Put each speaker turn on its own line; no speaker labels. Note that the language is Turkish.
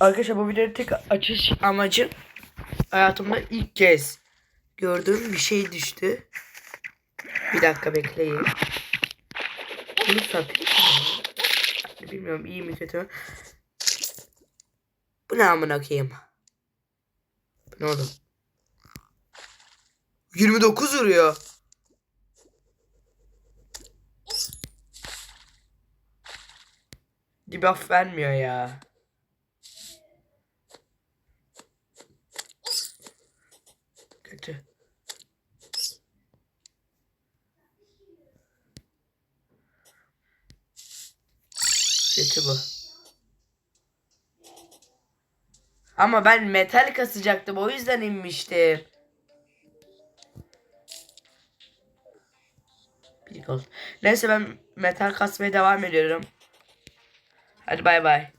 Arkadaşlar bu videonun tek açış amacı hayatımda ilk kez gördüğüm bir şey düştü. Bir dakika bekleyin. Bunu satayım? Bilmiyorum iyi mi kötü mü? Bu ne amına koyayım? Ne oğlum? 29 vuruyor. Debuff vermiyor ya. Kötü. Kötü bu. Ama ben metal kasacaktım o yüzden inmiştim. Bir gol. Neyse ben metal kasmaya devam ediyorum. Hadi bay bay.